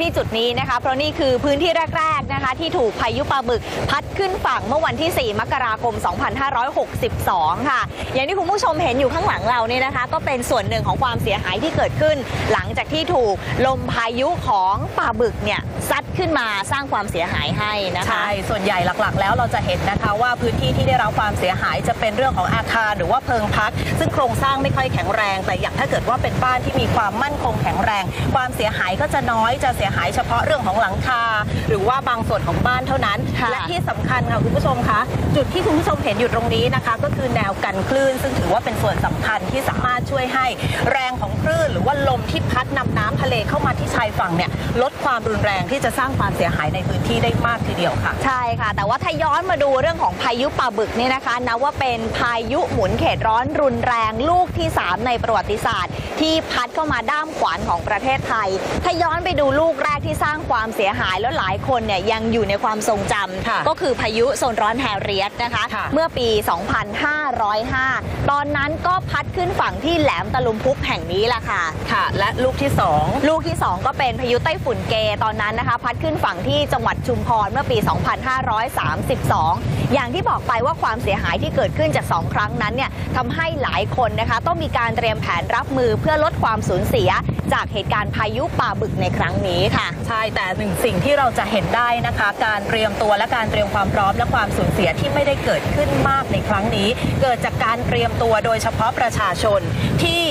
ที่จุดนี้นะคะ เพราะนี่คือพื้นที่แรก นะคะที่ถูกพายุปลาบึกพัดขึ้นฝั่งเมื่อวันที่ 4 มกราคม 2562 ค่ะ อย่างที่คุณผู้ชมเห็นอยู่ข้างหลังเราเนี่ยนะคะ ก็เป็นส่วนหนึ่งของความเสียหายที่เกิดขึ้น หลังจากที่ถูกลมพายุของปลาบึกเนี่ยซัดขึ้นมาสร้างความเสียหายให้นะคะใช่ส่วนใหญ่หลักๆ แล้วเราจะเห็นนะคะว่าพื้นที่ที่ได้รับความเสียหายจะเป็นเรื่องของอาคารหรือว่าเพิงพัก ซึ่งโครงสร้างไม่ค่อยแข็งแรง แต่อย่างถ้าเกิดว่าเป็นบ้านที่มีความมั่นคงแข็งแรง ความเสียหายก็จะน้อยจะเสียหายเฉพาะเรื่องของหลังคา หรือว่าบางส่วนของบ้านเท่านั้น ค่ะ และที่สำคัญค่ะคุณผู้ชมคะจุดที่คุณผู้ชมเห็นอยู่ตรงนี้นะคะ ก็คือแนวกันคลื่น ซึ่งถือว่าเป็นส่วนสำคัญที่สามารถช่วยให้แรงของคลื่น หรือว่าลมที่พัดนำน้ำทะเลเข้ามาที่ชายฝั่งเนี่ยลดความรุนแรงที่จะสร้างความเสียหายในพื้นที่ได้มากทีเดียวค่ะ ใช่ค่ะ แต่ว่าถ้าย้อนมาดูเรื่องของพายุปลาบึกเนี่ยนะคะนับว่าเป็นพายุหมุนเขตร้อนรุนแรงลูกที่ 3 ในประวัติศาสตร์ ที่พัดเข้ามาด้ามขวานของประเทศไทย ถ้าย้อนไปดูลูกแรกที่สร้างความเสียหายแล้วหลายคนเนี่ยยังอยู่ในความทรงจค่ะำก็คือพายุโซนร้อนแฮร์เรียตนะคะ ค่ะเมื่อปี 2505 ตอนนั้นก็พัดขึ้นฝั่งที่แหลมตะลุมพุกแห่งนี้แหละค่ะ ค่ะ และลูกที่สองลูกที่ 2 ก็เป็นพายุไต้ฝุ่นเกตอนนั้นนะคะ พัดขึ้นฝั่งที่จังหวัดชุมพรเมื่อปี 2532 อย่างที่บอกไปว่าความเสียหายที่เกิดขึ้นจาก 2 ครั้งนั้นเนี่ยทำให้หลายคนนะคะ ต้องมีการเตรียมแผนรับมือเพื่อลดความสูญเสีย จากเหตุการณ์พายุป่าบึกในครั้งนี้ค่ะ ใช่แต่หนึ่งสิ่งที่เราจะเห็นได้นะคะ การเตรียมตัวและการเตรียมความพร้อมและความสูญเสียที่ไม่ได้เกิดขึ้นมากในครั้งนี้ เกิดจากการเตรียมตัวโดยเฉพาะประชาชนที่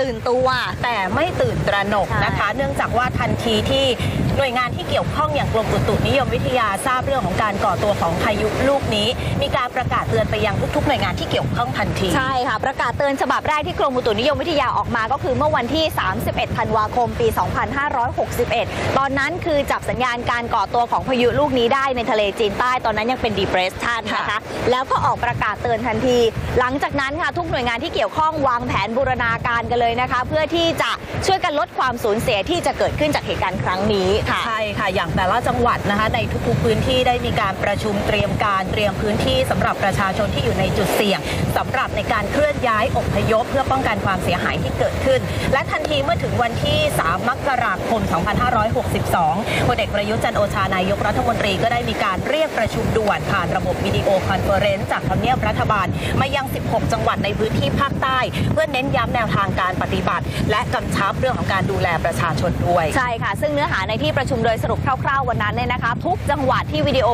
ตื่นตัวแต่ไม่ตื่นตระหนกนะคะ เนื่องจากว่าทันทีที่ หน่วยงานที่เกี่ยวข้องอย่างกรมอุตุนิยมวิทยาทราบเรื่องของการก่อตัวของพายุลูกนี้ มีการประกาศเตือนไปยังทุกๆหน่วยงานที่เกี่ยวข้องทันทีใช่ค่ะ ประกาศเตือนฉบับแรกที่กรมอุตุนิยมวิทยาออกมาก็คือเมื่อวันที่ 31 ธันวาคม ปี 2561 ตอนนั้นคือจับสัญญาณการก่อตัวของพายุลูกนี้ได้ในทะเลจีนใต้ตอนนั้นยังเป็น depression นะคะค่ะแล้วก็ออกประกาศเตือนทันที หลังจากนั้นค่ะทุกหน่วยงานที่เกี่ยวข้องวางแผนบูรณาการกันเลยนะคะ เพื่อที่จะช่วยกันลดความสูญเสียที่จะเกิดขึ้นจากเหตุการณ์ครั้งนี้ค่ะใช่ค่ะอย่างแต่ละจังหวัดนะคะ ในทุกๆพื้นที่ได้มีการประชุมเตรียมการเตรียมพื้นที่สำหรับประชาชนที่อยู่ในจุดเสี่ยงสำหรับในการเคลื่อนย้ายอพยพ เพื่อป้องกันความเสียหายที่เกิดขึ้น และทันทีเมื่อถึงวันที่ 3 มกราคม 2562พลเอกประยุทธ์จันทร์โอชานายกรัฐมนตรีก็ได้มีการเรียกประชุมด่วนผ่านระบบวิดีโอคอนเฟอเรนซ์จากทำเนียบรัฐบาล มายัง 16 จังหวัดในพื้นที่ภาคใต้ เพื่อเน้นย้ำแนวทางการปฏิบัติ และกำชับเรื่องของการดูแลประชาชนด้วย ใช่ค่ะ ซึ่งเนื้อหาในที่ประชุมโดยสรุปคร่าว ๆ วันนั้นเนี่ยนะคะ ทุกจังหวัดที่วิดีโอ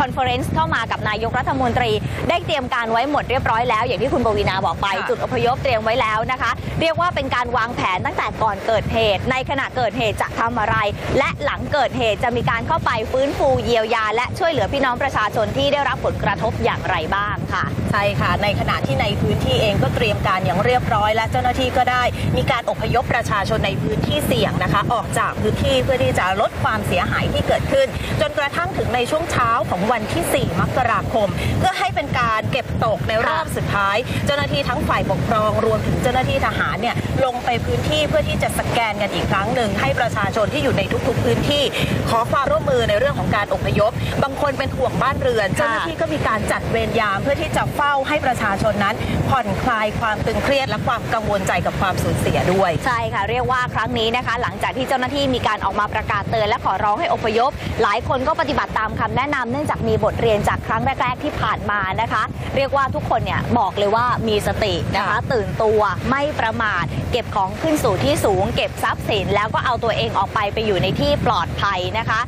คอนเฟอเรนซ์เข้ามากับนายกรัฐมนตรี ได้เตรียมการไว้หมดเรียบร้อยแล้ว อย่างที่คุณปวีนาบอกไปค่ะจุดอพยพเตรียมไว้แล้วนะคะ เรียกว่าเป็นการวางแผนตั้งแต่ก่อนเกิดเหตุ ในขณะเกิดเหตุจะทำอะไร และหลังเกิดเหตุจะมีการเข้าไปฟื้นฟูเยียวยา และช่วยเหลือพี่น้องประชาชนที่ได้รับผลกระทบอย่างไรบ้างค่ะ ใช่ค่ะ ในขณะที่ในพื้นที่เองก็เตรียมการอย่างเรียบร้อย และเจ้าหน้าที่ก็ได้ มีการอพยพประชาชนในพื้นที่เสี่ยงนะคะ ออกจากพื้นที่เพื่อที่จะลดความเสียหายที่เกิดขึ้น จนกระทั่งถึงในช่วงเช้าของวันที่ 4 มกราคม เพื่อให้เป็นการเก็บตกในรอบสุดท้าย เจ้าหน้าที่ทั้งฝ่ายปกครองรวมถึงเจ้าหน้าที่ทหารเนี่ยลงไปพื้นที่เพื่อที่จะสแกนกันอีกครั้งหนึ่งให้ประชาชนที่อยู่ในทุก ๆ พื้นที่ ขอความร่วมมือในเรื่องของการอพยพ บางคนเป็นห่วงบ้านเรือน เจ้าหน้าที่ก็มีการจัดเวรยามเพื่อที่จะเฝ้าให้ประชาชนนั้น ผ่อนคลายความตึงเครียดและความกังวลใจกับความสูญเสียด้วย ใช่ค่ะ เรียกว่าครั้งนี้นะคะ หลังจากที่เจ้าหน้าที่มีการออกมาประกาศเตือนและขอร้องให้อพยพ หลายคนก็ปฏิบัติตามคำแนะนำเนื่องจากมีบทเรียนจากครั้งแรก ๆ ที่ผ่านมานะคะ เรียกว่าทุกคนเนี่ยบอกเลยว่ามีสตินะคะค่ะตื่นตัวไม่ประมาท เก็บของขึ้นสู่ที่สูง เก็บทรัพย์สิน แล้วก็เอาตัวเองออกไปไปอยู่ในที่ปลอดภัยนะคะ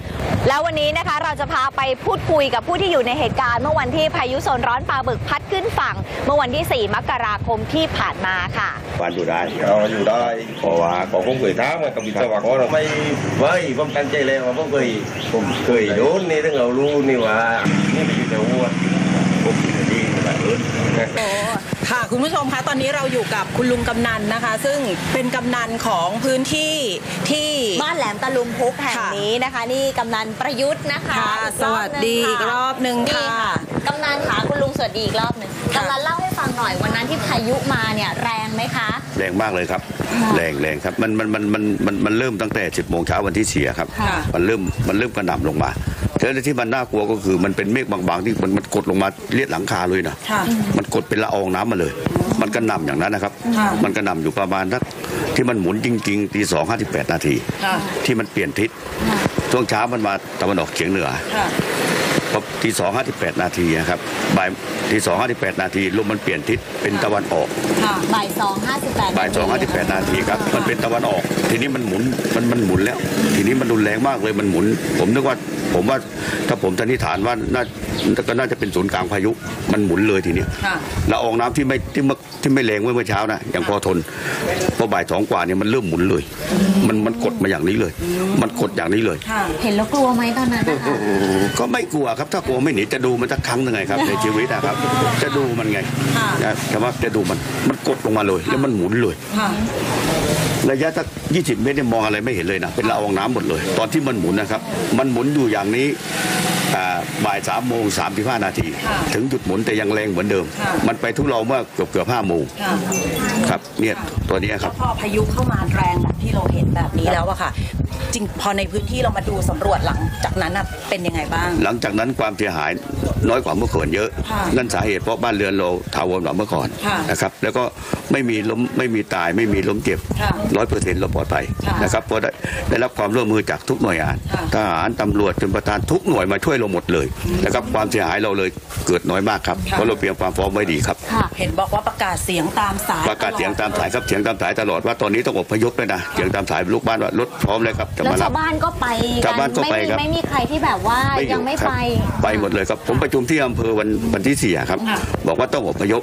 แล้ววันนี้นะคะเราจะพาไปพูดคุยกับผู้ที่อยู่ในเหตุการณ์เมื่อวันที่พายุโซนร้อนปลาบึกพัดขึ้นฝั่ง เมื่อวันที่ 4 มกราคมที่ผ่านมาค่ะบ้านอยู่ได้เราอยู่ได้เพราะว่าของผมเคยถามกับวิศวกรไม่ไม่ผมตั้งใจเลยว่าผมเคยผมเคยโดนนี่ถึงเรารู้นี่ว่านี่มันอยู่ในหัวผมคิดว่าดีแบบอื่นค่ะคุณผู้ชมคะตอนนี้เราอยู่กับคุณลุงกำนันนะคะ ซึ่งเป็นกำนันของพื้นที่ที่บ้านแหลมตะลุมพุกแห่งค่ะนี้นะคะ นี่กำนันประยุทธ์นะคะค่ะอีกสรอบวัสหนึ่งดีค่ะอีกรอบหนึ่งนี่ค่ะกำนันค่ะคุณลุงสวัสดีอีกรอบหนึ่งค่ะกำนันเล่าให้ฟังหน่อยวันนั้นที่พายุมาเนี่ยแรงไหมคะ แรงมากเลยครับค่ะแรงแรงครับมันมันมันมันมันมันเริ่มตั้งแต่ 10โมงเช้าวันที่สี่ครับค่ะมันเริ่มมันเริ่มกระหน่ำลงมาเท่าที่มันน่ากลัวก็คือมันเป็นเมฆบางๆ ที่มันมันกดลงมาเลียดหลังคาเลยนะค่ะมันกดเป็นละอองน้ำมาเลย มันก็นำอย่างนั้นนะครับค่ะมันก็นำอยู่ประมาณสักที่มันหมุนจริงๆตีสองห้าสิบแปดนาทีค่ะที่มันเปลี่ยนทิศช่วงเช้ามันมาตะวันออกเฉียงเหนือ ค่ะพอตีสองห้าสิบแปดนาทีนะครับบ่ายตีสองห้าสิบแปดนาทีลมมันเปลี่ยนทิศเป็นตะวันออกค่ะบ่ายสองห้าสิบแปดบ่ายสองห้าสิบแปดนาทีครับมันเป็นตะวันออก ทีนี้มันหมุนมันมันหมุนแล้ว ทีนี้มันรุนแรงมากเลยมันหมุน ผมนึกว่าผมว่าถ้าผมสันนิษฐานว่าน่าก็น่าจะเป็นศูนย์กลางพายุมันหมุนเลยทีนี้ค่ะละอองน้ำที่ไม่ที่เมื่อที่ไม่แรงเมื่อเมื่อเช้านะยังพอทนพอบ่ายสองกว่าเนี่ยมันเริ่มหมุนเลย มันมันกดมาอย่างนี้เลย มันกดอย่างนี้เลยค่ะเห็นแล้วกลัวไหมตอนนั้นนะคะก็ไม่กลัวครับถ้ากลัวไม่หนีจะดูมันสักครั้งหนึ่งไงครับในชีวิตนะครับ จะดูมันไงค่ะนะแต่ว่าจะดูมันมันกดลงมาเลย แล้วมันหมุนเลยค่ะระยะสัก20เมตรเนี่ยมองอะไรไม่เห็นเลยนะเป็นละอองน้ำหมดเลย ตอนที่มันหมุนนะครับ มันหมุนอยู่อย่างนี้อ่าบ่ายสามโมงสามสิบห้านาทีค่ะถึงจุดหมุนแต่ยังแรงเหมือนเดิมค่ะมันไปทุเราเมื่อเกือบเกือบห้าโมงค่ะครับเนี่ยตัวเนี้ยคแล้รัวบพอพายุเข้ามาแรงแบบที่เราเห็นแบบนี้แล้วอะค่ะ จริงพอในพื้นที่เรามาดูสำรวจหลังจากนั้นน่ะเป็นยังไงบ้าง หลังจากนั้นความเสียหาย น้อยกว่าเมื่อก่อนเยอะค่ะนั่นสาเหตุเพราะบ้านเรือนเราถาวรกว่าเมื่อก่อนค่ะนะครับแล้วก็ไม่มีล้มไม่มีตายไม่มีล้มเจ็บค่ะร้อยเปอร์เซ็นต์เราปลอดภัยค่ะนะครับเพราะได้ได้รับความร่วมมือจากทุกหน่วยงานค่ะทหารตำรวจจนประธานทุกหน่วยมาช่วยเราหมดเลยนะครับความเสียหายเราเลยเกิดน้อยมากครับเพราะเราเตรียมความพร้อมไว้ดีครับค่ะเห็นบอกว่าประกาศเสียงตามสายประกาศเสียงตามสายครับเสียงตามสายตลอดว่าตอนนี้ต้องอพยพเลยนะเสียงตามสายลูกบ้านว่ารถพร้อมเลยครับจะแล้วมารัชาบวบ้านก็ไปชาวบ้านก็ไปไม่มีครับไม่มีใครที่แบบว่าอยังไม่ครับไปไปหมดเลยครับผมประชุมที่อำเภอวันวันที่สี่อะครับค่ะบอกว่าต้องอพยพ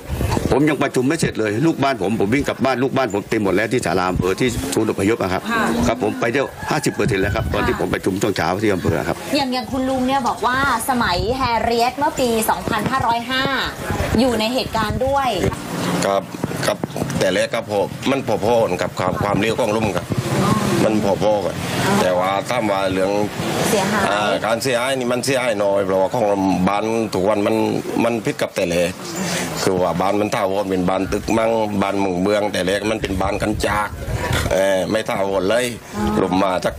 ผมยังประชุมไม่เสร็จเลย ลูกบ้านผมผมวิ่งกลับบ้านลูกบ้านผมเต็มหมดแล้วที่ศาลาอำเภอที่ศูนย์อพยพอะครับค่ะครับผมไปเที่ยวห้าสิบเปอร์เซ็นต์แล้วครับตอนที่ผมประชุมช่วงเช้าที่อำเภอครับอย่างอย่างคุณลุงเนี่ยบอกว่าสมัยแฮร์เรียตเมื่อปี 2505 อยู่ในเหตุการณ์ด้วยกับกับแต่แรกกับพอมันพอพอๆกับความความเร็วของลมครับ มันพอพอๆกันแต่ว่าถ้าว่าเรื่องเสียหายอ่าการเสียหายนี่มันเสียหายน้อยเพราะว่าของบ้านทุกวันมันมันพิษกับแต่แรกคือว่าบ้านมันท่าวอนเป็นบ้านตึกมั่งบ้านเมืองเมือง แต่แรกมันเป็นบ้านกันจากเออไม่ท่าวอนเลยลมมาจัก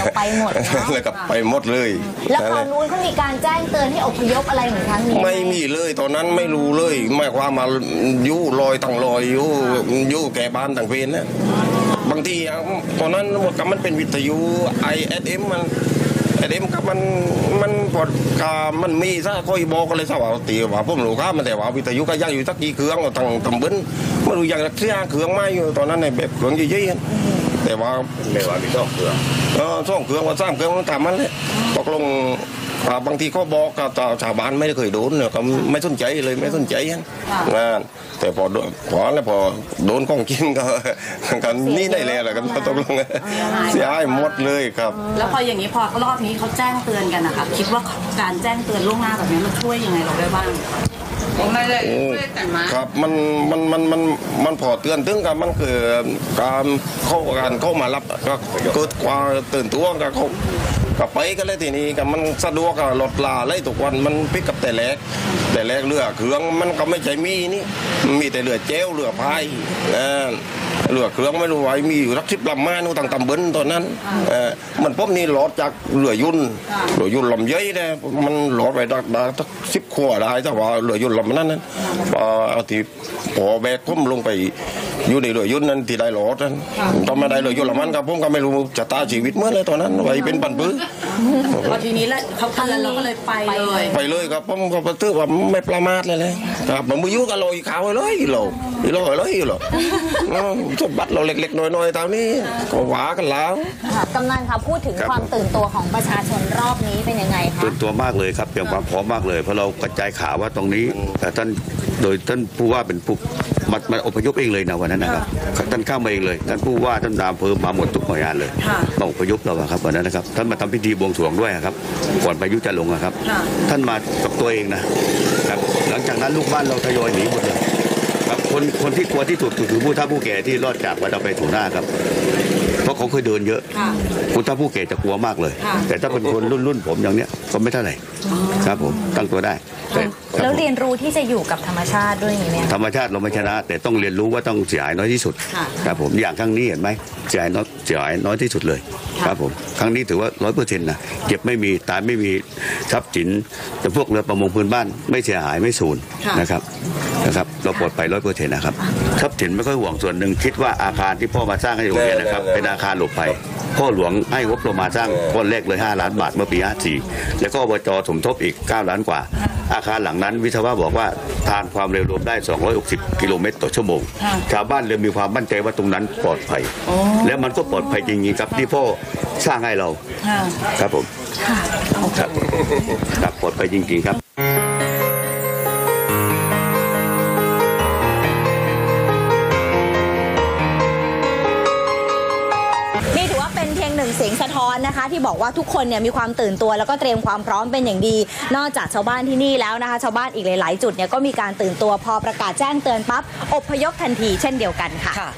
ก็ไปหมดเนอะแล้วก็ไปหมดเลย แล้วคราวนู้นเขามีการแจ้งเตือนให้อพยพอะไรเหมือนครั้งนี้หไม่มีเลยตอนนั้นไม่รู้เลยไม่ความมาอยู่ลอยตั้งลอยอยู่อยู่แก่บ้านต่างเพนนะ บางทีอะตอนนั้นก็มันเป็นวิทยุไอเอสเอ็มมันไอเอ็มก็มันมันพอดกามันมีซะค่อยบอกกันเลยซะว่าตีว่าผมรู้ครับมันแต่ว่าวิทยุก็ยังอยู่สักกี่เครื่องตั้งตำบึนไม่รู้อย่างเสียเครื่องมาอยู่ตอนนั้นในแบบเครื่องยี่ยี่ๆแต่ว่าไม่ว่ามีต้องเกลือเออสองเครื่องว่าสามเครื่องมันตามมันเลยตกลงอ่า บางทีเขาบอกกับชาวบ้านไม่ได้เคยโดนเนี่ยก็ไม่สนใจเลยไม่สนใจนะงานแต่พอโดนพอแล้วพอโดนของจริงก็กันนี่ได้เลยแหละกันตกลงเสียหายหมดเลยครับ แล้วพออย่างนี้พอรอบนี้เขาแจ้งเตือนกันนะคะคิดว่าการแจ้งเตือนล่วงหน้าแบบนี้มันช่วยยังไงเราได้บ้างโอ้ครับมันมันมันมันมันพอเตือนถึงกับมันคือการเข้าการเข้ามารับก็เกิดความตื่นตัวกับเขา ก็ไปกันเลยทีนี้กับมันสะดวกกับรถลาเลยทุกวันมันพิกกับแต่แรกแต่แรกเรือเครื่องมันก็ไม่ใช่มีนี่มีแต่เรือเจลเรือพายนะเรือเครื่องไม่รู้ไว้มีอยู่รักสิบลำมานู่ต่างตำบลตอนนั้นเออมันพบนี่หลอดจากเรือยุ่นเรือยุ่นลำเย้ยนี่ยมันหลอดไปด้ได้สักสิบขวดได้แต่ว่าเรือยุ่นลำนั้นนั้นพอเอาที่พอแบกผมลงไป อยู่ในเรือยุ่นนั้นที่ได้หลอดนั้นตอนไม่ได้เรือยุ่นลำนั้นครับผมก็ไม่รู้จะตายชีวิตเมื่อไรตอนนั้นไว้เป็นปันปื้อพอทีนี้แล้วเขาเตือนเราก็เลยไปเลย ไปเลยครับผมก็ถือว่าไม่ประมาทเลยเลย ครับผมมือยุ่กับลอยขาวเลยอีโลอีโลเลยอีโลอืมสมบัติเราเล็กๆน้อยๆตามนี้ก็หวากันแล้วค่ะกำนันคะพูดถึงครับความตื่นตัวของประชาชนรอบนี้เป็นยังไงคะตื่นตัวมากเลยครับเตรียมความพร้อมมากเลยเพราะเรากระจายข่าวว่าตรงนี้แต่ท่านโดยท่านผู้ว่าเป็นผู้มามาอพยพเองเลยนะวันนั้นนะครับท่านเข้ามาเองเลย ท่านผู้ว่าท่านนายอำเภอมาหมดทุกหน่วยงานเลยค่ะต้องอพยพเราอะครับวันนั้นนะครับ ท่านมาทำพิธีบวงสรวงด้วยอะครับ ก่อนพายุจะลงอะครับค่ะท่านมากับตัวเองนะครับ หลังจากนั้นลูกบ้านเราทยอยหนีหมดเลยครับคนคนที่กลัวที่สุดก็คือผู้เฒ่าผู้แก่ที่รอดจากวัดเอาไปถูหน้าครับ เพราะเขาเคยเดินเยอะค่ะคุณถ้าผู้แก่จะกลัวมากเลยค่ะแต่ถ้าเป็นคนรุ่นรุ่นผมอย่างเนี้ยก็ไม่เท่าไหร่ ครับผมตั้งตัวได้แต่ครับแล้วผม เรียนรู้ที่จะอยู่กับธรรมชาติด้วยอย่างนี้ไหมธรรมชาติเราไม่ชนะ แต่ต้องเรียนรู้ว่าต้องเสียหายน้อยที่สุดค่ะครับผมอย่างครั้งนี้เห็นไหมเสียหายน้อยเสียหายน้อยที่สุดเลยค่ะ ครับผมครั้งนี้ถือว่าร้อยเปอร์เซ็นต์นะเก็บไม่มีตายไม่มีทรัพย์สินแต่พวกเรือประมงพื้นบ้าน ไม่เสียหายไม่สูญนะครับนะครับเราปลอดภัยร้อยเปอร์เซ็นต์นะครับทรัพย์สินไม่ค่อยห่วงส่วนหนึ่งคิดว่าอาคารที่พ่อมาสร้างให้โรงเรียนนะครับเป็นอาคารหลบภัย พ่อหลวงให้งบประมาณสร้างก้อนแรกเลย 5 ล้านบาทเมื่อปี 54 แล้วก็อบจสมทบอีก 9 ล้านกว่า อาคารหลังนั้น วิศวะบอกว่าทานความเร็วลมได้ 260 กิโลเมตรต่อชั่วโมง ชาวบ้านเลยมีความมั่นใจว่าตรงนั้นปลอดภัย แล้วมันก็ปลอดภัยจริงๆครับที่พ่อสร้างให้เรา ครับผม ครับครับปลอดภัยจริงๆครับ สียงสะท้อนนะคะ ที่บอกว่าทุกคนเนี่ยมีความตื่นตัว แล้วก็เตรียมความพร้อมเป็นอย่างดี นอกจากชาวบ้านที่นี่แล้วนะคะ ชาวบ้านอีกหลาย ๆ จุดเนี่ยก็มีการตื่นตัวพอประกาศแจ้งเตือนปั๊บอพยพทันทีเช่นเดียวกันค่ะค่ะ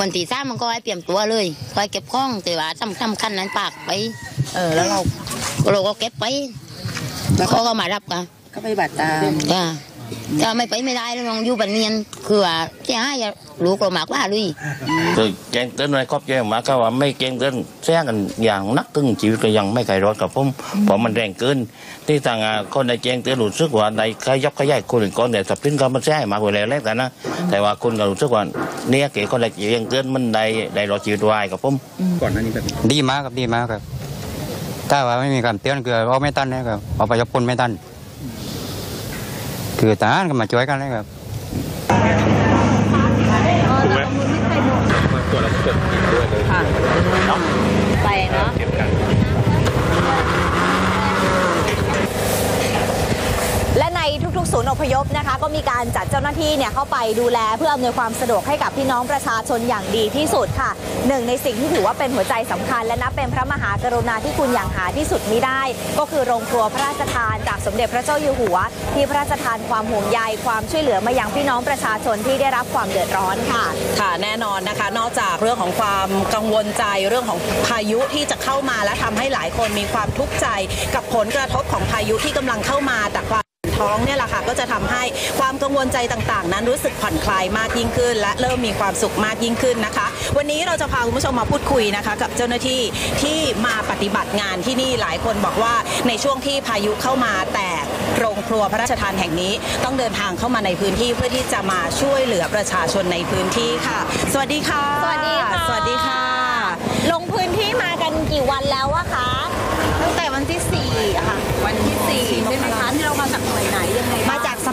วันที่สามมันก็ให้เตรียมตัวเลยคอยเก็บข้องแต่ว่าสำคัญคันนั้นปากไป เออแล้วเราเราก็เก็บไปแล้วเขาก็มารับกันก็ปฏิบัติตามจ้า ถ้าไม่ไปไม่ได้แล้วน้องอยู่บันเนียนคือว่าจะให้ลูกเรามากว่าลุยคือแกงเต้นอะไรครอบแจ้งมาก็ว่าไม่แกงเต้นแซงกันอย่างนักตึงชีวิตก็ยังไม่ไกลรอดกับผมเพราะมันแรงเกิน ที่ทางอ่าคนในแกงเต้นรู้สึกว่าในขยับขยายคนอื่นก่อนแต่สับลิ้นก็มันแซงมากกว่าแล้วแรกแต่นะแต่ว่าคนก็รู้สึกว่าเนี่ยเก๋คนในแกงเต้นมันได้ได้รอดชีวิตไว้กับผมดีมากครับดีมากครับถ้าว่าไม่มีการเตือนคือเอาไม่ตันนะครับเอาไปยกพลไม่ตัน คือทหารก็มาช่วยกันเลยครับไปเนาะและในทุกๆ ศูนย์อพยพนะคะ ก็มีการจัดเจ้าหน้าที่เนี่ยเข้าไปดูแลเพื่ออำนวยความสะดวกให้กับพี่น้องประชาชนอย่างดีที่สุดค่ะหนึ่งในสิ่งที่ถือว่าเป็นหัวใจสำคัญ และนับเป็นพระมหากรุณาธิคุณอย่างหาที่สุดมิได้ ก็คือโรงครัวพระราชทานจากสมเด็จพระเจ้าอยู่หัว ที่พระราชทานความห่วงใยความช่วยเหลือมายังพี่น้องประชาชนที่ได้รับความเดือดร้อนค่ะ ค่ะแน่นอนนะคะ นอกจากเรื่องของความกังวลใจเรื่องของพายุที่จะเข้ามาและทำให้หลายคนมีความทุกข์ใจกับผลกระทบของพายุที่กำลังเข้ามาแต่ความ ท้องเนี่ยแหละค่ะก็จะทำให้ความกังวลใจต่างๆ นั้นรู้สึกผ่อนคลายมากยิ่งขึ้น และเริ่มมีความสุขมากยิ่งขึ้นนะคะ วันนี้เราจะพาคุณผู้ชมมาพูดคุยนะคะ กับเจ้าหน้าที่ที่มาปฏิบัติงานที่นี่หลายคนบอกว่าในช่วงที่พายุเข้ามาแต่โรงครัวพระราชทานแห่งนี้ ต้องเดินทางเข้ามาในพื้นที่เพื่อที่จะมาช่วยเหลือประชาชนในพื้นที่ค่ะ สวัสดีค่ะ สวัสดีค่ะ สวัสดีค่ะ ลงพื้นที่มากันกี่วันแล้วอะคะ ตั้งแต่วันที่4ค่ะ วันที่สี่ใช่ไหมคะ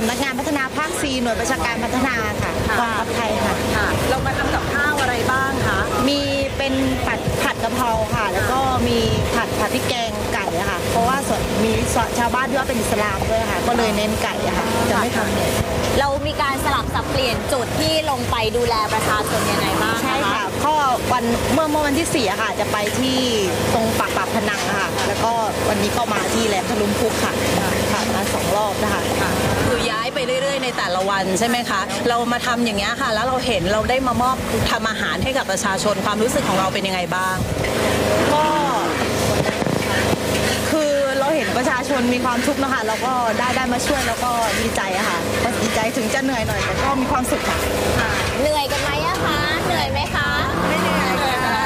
ำนักงานพัฒนาภาค4หน่วยประชาการพัฒนาค่ะกองทัพไทยค่ะ ค่ะ เรามาทำกับข้าวอะไรบ้างคะ มีเป็นผัดผัดกะเพราค่ะ แล้วก็มีผัดผัดพริกแกงไก่อะค่ะ เพราะว่าส่วนมีชาวบ้านที่ว่าเป็นอิสลามด้วยค่ะ ก็เลยเน้นไก่อะค่ะจะไม่ทำเนี่ยเรามีการสลับสับเปลี่ยนจุดที่ลงไปดูแลประชาชนยังไงบ้างนใช่ค่ะก็วันเมื่อเมื่อวันที่4อะค่ะ จะไปที่ตรงปากปากพนังอะค่ะ แล้วก็วันนี้ก็มาที่แหลมทะลุมพุกค่ะ ค่ะมาสองรอบนะคะคือย้ายไปเรื่อย ๆ ในแต่ละวันใช่ไหมคะ เรามาทำอย่างเงี้ยค่ะ แล้วเราเห็นเราได้มามอบทำอาหารให้กับประชาชนความรู้สึกของเราเป็นยังไงบ้าง ก็คือเราเห็นประชาชนมีความทุกข์นะคะเราก็ได้ได้มาช่วยแล้วก็ดีใจอะค่ะก็ดีใจถึงจะเหนื่อยหน่อยแต่ก็มีความสุขค่ะเหนื่อยกันไหมอะคะเหนื่อยไหมคะไม่เหนื่อยค่ะ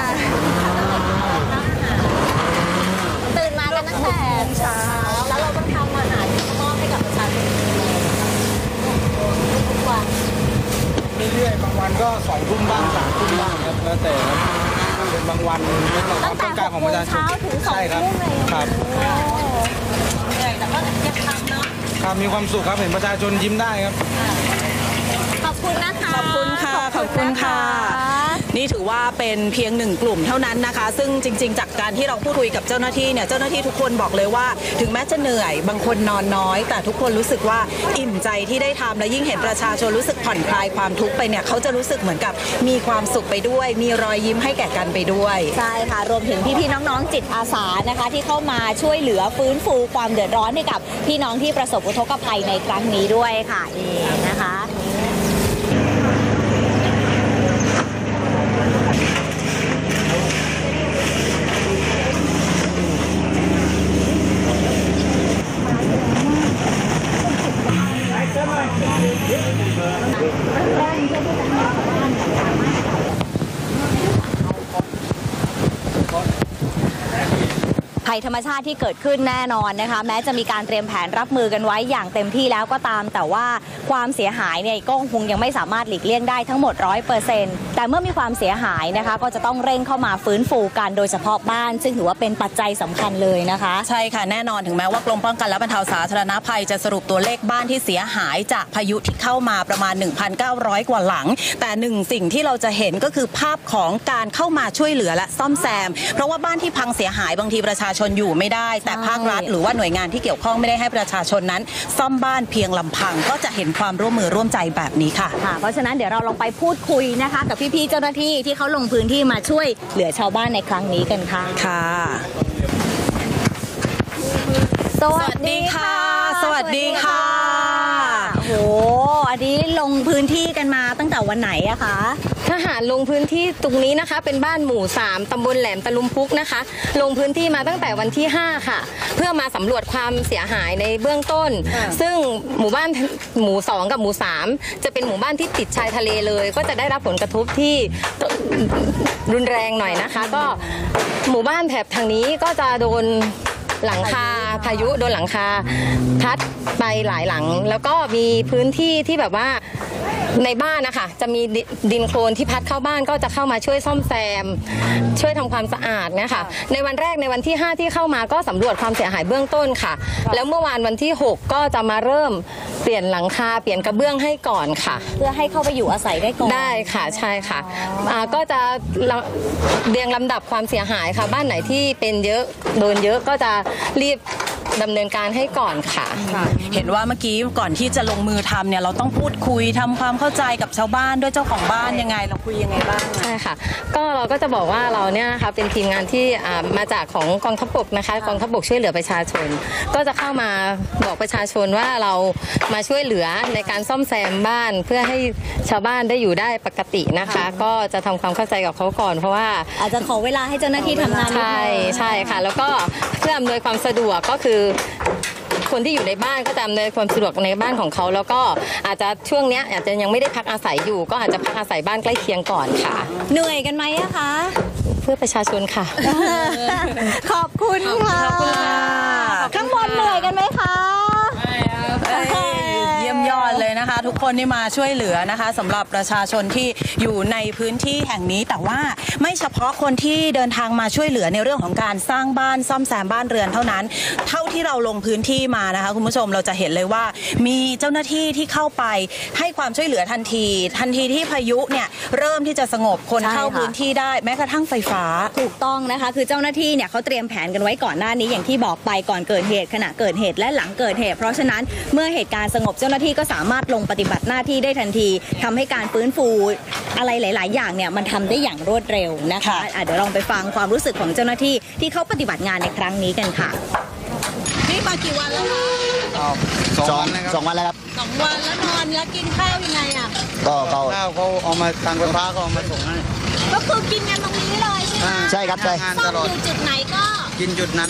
ตื่นมากันตั้งแต่เช้าแล้วเราต้องทำอาหารมอบให้กับประชาชนทุกวัน เรื่อยๆ บางวันก็สองทุ่มบ้างสามทุ่มบ้างครับแล้วแต่ครับเป็นบางวันเป็นแบบตั้ว่างแต่ต้องการของประชาชนหกโมงเช้าถึงสองใช่ครับทุ่มเลยครับเหนื่อยแต่ก็ยังทำเนาะครับมีความสุขครับเห็นประชาชนยิ้มได้ครับ ขอบคุณนะคะ ขอบคุณค่ะ ขอบคุณค่ะ นี่ถือว่าเป็นเพียงหนึ่งกลุ่มเท่านั้นนะคะ ซึ่งจริง ๆ จากการที่เราพูดคุยกับเจ้าหน้าที่เนี่ยเจ้าหน้าที่ทุกคนบอกเลยว่า ถึงแม้จะเหนื่อย บางคนนอนน้อย แต่ทุกคนรู้สึกว่าอิ่มใจที่ได้ทำและยิ่งเห็นประชาชนรู้สึกผ่อนคลายความทุกข์ไปเนี่ยเขาจะรู้สึกเหมือนกับมีความสุขไปด้วย มีรอยยิ้มให้แก่กันไปด้วยใช่ค่ะรวมถึงพี่ๆน้องๆจิตอาสานะคะ ที่เข้ามาช่วยเหลือฟื้นฟูความเดือดร้อนให้กับพี่น้องที่ประสบอุทกภัยในครั้งนี้ด้วยค่ะนี่นะคะ ยธรรมชาติที่เกิดขึ้นแน่นอนนะคะ แม้จะมีการเตรียมแผนรับมือกันไว้อย่างเต็มที่แล้วก็ตาม แต่ว่าความเสียหายเนี่ยก็คงยังไม่สามารถหลีกเลี่ยงได้ทั้งหมด 100%แต่เมื่อมีความเสียหายนะคะ ก็จะต้องเร่งเข้ามาฟื้นฟูกันโดยเฉพาะบ้าน ซึ่งถือว่าเป็นปัจจัยสำคัญเลยนะคะ ใช่ค่ะแน่นอนถึงแม้ว่ากรมป้องกันและบรรเทาสาธารณภัยจะสรุปตัวเลขบ้านที่เสียหายจากพายุที่เข้ามาประมาณ 1,900 กว่าหลัง แต่หนึ่งสิ่งที่เราจะเห็นก็คือภาพของการเข้ามาช่วยเหลือและซ่อมแซม เพราะว่าบ้านที่พังเสียหายบางทีประชาชนอยู่ไม่ได้ แต่ภาครัฐ หรือว่าหน่วยงานที่เกี่ยวข้องไม่ได้ให้ประชาชนนั้น ซ่อมบ้านเพียงลำพัง ก็จะเห็นความร่วมมือร่วมใจแบบนี้ค่ะค่ะ เพราะฉะนั้นเดี๋ยวเราลองไปพูดคุยนะคะ กับพี่ๆเจ้าหน้าที่ที่เขาลงพื้นที่มาช่วยเหลือชาวบ้านในครั้งนี้กันค่ะค่ะ สวัสดีค่ะ สวัสดีค่ะโอ้โหอั นนี้ลงพื้นที่กันมาตั้งแต่วันไหนอะคะทหารลงพื้นที่ตรงนี้นะคะ เป็นบ้านหมู่ 3ตำบลแหลมตะลุมพุกนะคะ ลงพื้นที่มาตั้งแต่วันที่ 5 ค่ะ เพื่อมาสำรวจความเสียหายในเบื้องต้น ซึ่งหมู่บ้านหมู่ 2 กับหมู่ 3 จะเป็นหมู่บ้านที่ติดชายทะเลเลย ก็จะได้รับผลกระทบที่รุนแรงหน่อยนะคะ ก็หมู่บ้านแถบทางนี้ก็จะโดนหลังคาพายุโดนหลังคา พัดไปหลายหลัง แล้วก็มีพื้นที่ที่แบบว่า ในบ้านนะคะจะมีดิดินโคลนที่พัดเข้าบ้านก็จะเข้ามาช่วยซ่อมแซม ช่วยทำความสะอาดเนี่ยค่ะในวันแรกในวันที่ 5 ที่เข้ามาก็สำรวจความเสียหายเบื้องต้นค่ะ แล้วเมื่อวานวันที่ 6 ก็จะมาเริ่มเปลี่ยนหลังคาเปลี่ยนกระเบื้องให้ก่อนค่ะ เพื่อให้เข้าไปอยู่อาศัยได้ก่อนได้ค่ะใช่ค่ะาก็จะละเรียงลำดับความเสียหายค่ะ บ้านไหนที่เป็นเยอะโดนเยอะก็จะรีบ ดำเนินการให้ก่อนค่ะ เห็นว่าเมื่อกี้ก่อนที่จะลงมือทำเนี่ยเราต้องพูดคุยทำความเข้าใจกับชาวบ้านด้วยเจ้าของบ้านยังไงเราคุยยังไงบ้างใช่ค่ะ ก็เราก็จะบอกว่าเราเนี่ยนะคะเป็นทีมงานที่อ่ามาจากของกองทัพบกนะคะกองทัพบกช่วยเหลือประชาชน ก็จะเข้ามาบอกประชาชนว่าเรามาช่วยเหลือในการซ่อมแซมบ้าน เพื่อให้ชาวบ้านได้อยู่ได้ปกตินะคะ ก็จะทำความเข้าใจกับเขาก่อน เพราะว่า อาจจะขอเวลาให้เจ้าหน้าที่ทำงานนิดใช่นึงใช่ค่ะ แล้วก็เพื่ออำนวยความสะดวกก็คือคนที่อยู่ในบ้านก็จะอำนวยความสะดวกในบ้านของเขา แล้วก็อาจจะช่วงเนี้ยอาจจะยังไม่ได้พักอาศัยอยู่ ก็อาจจะพักอาศัยบ้านใกล้เคียงก่อนค่ะ เหนื่อยกันไหมอะคะ เพื่อประชาชนค่ะ ขอบคุณค่ะ ขอบคุณ เลยนะคนที่มาช่วยเหลือนะคะสำหรับประชาชนที่อยู่ในพื้นที่แห่งนี้ แต่ว่าไม่เฉพาะคนที่เดินทางมาช่วยเหลือในเรื่องของการสร้างบ้านซ่อมแซมบ้านเรือนเท่านั้น เท่าที่เราลงพื้นที่มานะคะคุณผู้ชมเราจะเห็นเลยว่า มีเจ้าหน้าที่ที่เข้าไปให้ความช่วยเหลือทันที ทันทีที่พายุเนี่ยเริ่มที่จะสงบคนเข้าพื้นที่ได้แม้กระทั่งไฟฟ้าถูกต้องนะคะ คือเจ้าหน้าที่เนี่ยเขาเตรียมแผนกันไว้ก่อนหน้านี้อย่างที่บอกไปก่อนเกิดเหตุขณะเกิดเหตุและหลังเกิดเหตุ เพราะฉะนั้นเมื่อเหตุการณ์สงบเจ้าหน้าที่ก็สามารถลงปฏิบัติหน้าที่ได้ทันทีทำให้การฟื้นฟูอะไรหลาย ๆ อย่างเนี่ยมันทำได้อย่างรวดเร็วนะคะค่ะอะเดี๋ยวลองไปฟังความรู้สึกของเจ้าหน้าที่ที่เขาปฏิบัติงานในครั้งนี้กันค่ะนี่มากี่วันแล้วคะสองสองวันแล้วครับสองวันแล้วนอนแล้วกินข้าวยังไงอะก็เขาข้าวเขาเอามาทางไฟฟ้าก็เอามาส่งให้ก็คือกินกันตรงนี้เลยใช่ไหมใช่ครับใช่งานซ่ตอมลออดยู่จุดไหนก็กินจุดนั้น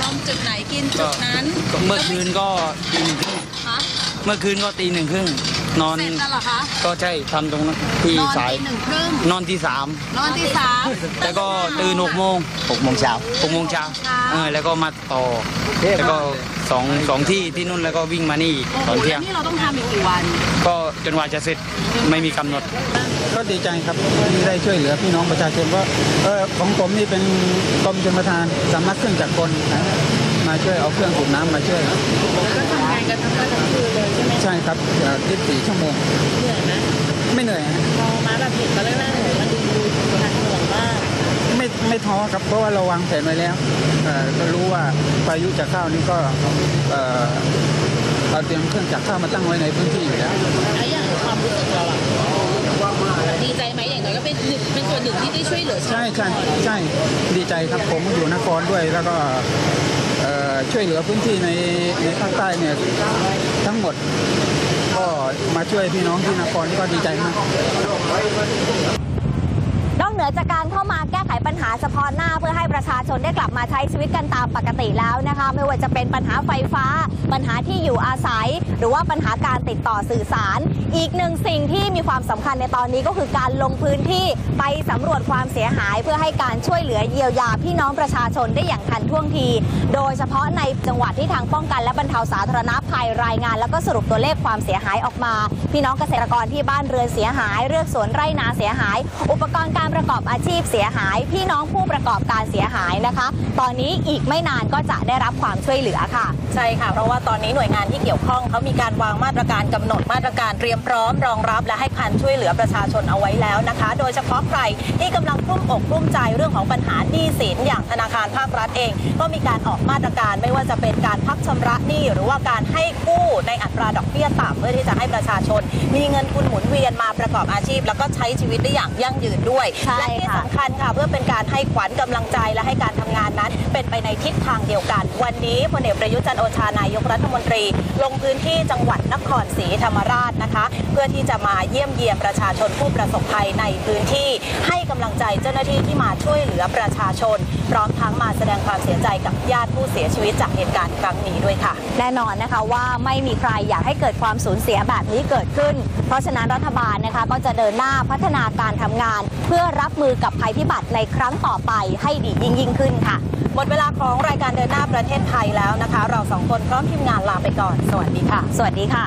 ซ่อมจุดไหนกินจุดนั้นเมื่อคืนก็ตีหนึ่งครึ่งคะ เมื่อคืนก็ตีหนึ่งครึ่งนอนเสร็จแล้วเหรอคะ ก็ใช่ทำตรงนั้นที่นอนสายตีหนึ่งครึ่งนอนที่สามนอนที่สามแล้วก็ตื่นหกโมงหกโมงเช้าหกโมงเช้าเออแล้วก็มาต่อ แล้วก็สองสองที่ที่นู่นแล้วก็วิ่งมานี่ตอนเที่ยงนี่เราต้องทำอีกกี่วัน ก็จนกว่าจะเสร็จไม่มีกำหนด ก็ดีใจครับที่ได้ช่วยเหลือพี่น้องประชาชนเพราะเออของผมนี่เป็นกรมชลประทานสำนักเครื่องจักรกลนะมาช่วยเอาเครื่องสูบน้ำมาช่วยก็ทำงานกันทั้งวันทั้งคืนเลย ใช่ไหมใช่ครับ24ชั่วโมงเหนื่อยไหมไม่เหนื่อยฮะพอมาแบบเห็นตอนแรกๆหนูมาดูทางหลวงมากไม่ไม่ท้อครับเพราะว่าเราวางแผนไว้แล้วเอ่อก็รู้ว่าพายุจะเข้านี่ก็เอ่อเราเตรียมเครื่องจักรเข้ามาตั้งไว้ในพื้นที่อยู่แล้วแล้วอย่างความรู้สึกเราอะดีใจไหมอย่างน้อยก็เป็นหนึ่งเป็นส่วนหนึ่งที่ได้ช่วยเหลือชาวใช่ใช่ใช่ดีใจครับผมอยู่นครด้วยแล้วก็เอ่อช่วยเหลือพื้นที่ในในภาคใต้เนี่ย ทั้งหมด ก็มาช่วยพี่น้องที่นครก็ดีใจมากนอกเหนือจากการเข้ามาแก้ไขปัญหาเฉพาะหน้าเพื่อให้ประชาชนได้กลับมาใช้ชีวิตกันตามปกติแล้วนะคะ ไม่ว่าจะเป็นปัญหาไฟฟ้า ปัญหาที่อยู่อาศัย หรือว่าปัญหาการติดต่อสื่อสารอีกหนึ่งสิ่งที่มีความสำคัญในตอนนี้ก็คือการลงพื้นที่ไปสำรวจความเสียหาย เพื่อให้การช่วยเหลือเยียวยาพี่น้องประชาชนได้อย่างทันท่วงที โดยเฉพาะในจังหวัดที่ทางป้องกันและบรรเทาสาธารณภัยรายงาน แล้วก็สรุปตัวเลขความเสียหายออกมา พี่น้องเกษตรกรที่บ้านเรือนเสียหาย เรือกสวนไร่นาเสียหาย อุปกรณ์การประกอบอาชีพเสียหาย พี่น้องผู้ประกอบการเสียหายนะคะ ตอนนี้อีกไม่นานก็จะได้รับความช่วยเหลือค่ะ ใช่ค่ะเพราะว่าตอนนี้หน่วยงานที่เกี่ยวข้องเขามีการวางมาตรการกำหนดมาตรการเตรียมพร้อมรองรับและให้การช่วยเหลือประชาชนเอาไว้แล้วนะคะ โดยเฉพาะใครที่กำลังกลุ้มอกกลุ้มใจเรื่องของปัญหาหนี้สินอย่างธนาคารภาครัฐเอง ก็มีการออกมาตรการไม่ว่าจะเป็นการพักชำระหนี้หรือว่าการให้กู้ในอัตราดอกเบี้ยต่ำเพื่อที่จะให้ประชาชน มีเงินทุนหมุนเวียนมาประกอบอาชีพ แล้วก็ใช้ชีวิตได้อย่างยั่งยืนด้วยและที่สำคัญค่ะเพื่อเป็นการให้ขวัญกำลังใจและให้การทำงานนั้น เป็นไปในทิศทางเดียวกัน วันนี้พลเอกประยุทธ์จันโอชานายกรัฐมนตรี ลงพื้นที่จังหวัดนครศรีธรรมราชนะคะเพื่อที่จะมาเยี่ยมเยียนประชาชนผู้ประสบภัยในพื้นที่ ให้กำลังใจเจ้าหน้าที่ที่มาช่วยเหลือประชาชน พร้อมทั้งมาแสดงความเสียใจกับญาติผู้เสียชีวิตจากเหตุการณ์ครั้งนี้ด้วยค่ะ แน่นอนนะคะว่าไม่มีใครอยากให้เกิดความสูญเสียแบบนี้เกิดขึ้น เพราะฉะนั้นรัฐบาลนะคะก็จะเดินหน้าพัฒนาการทำงาน เพื่อรับมือกับภัยพิบัติในครั้งต่อไปให้ดียิ่งยิ่งขึ้นค่ะหมดเวลาของรายการเดินหน้าประเทศไทยแล้วนะคะ เราสองคนพร้อมทีมงานลาไปก่อน สวัสดีค่ะ สวัสดีค่ะ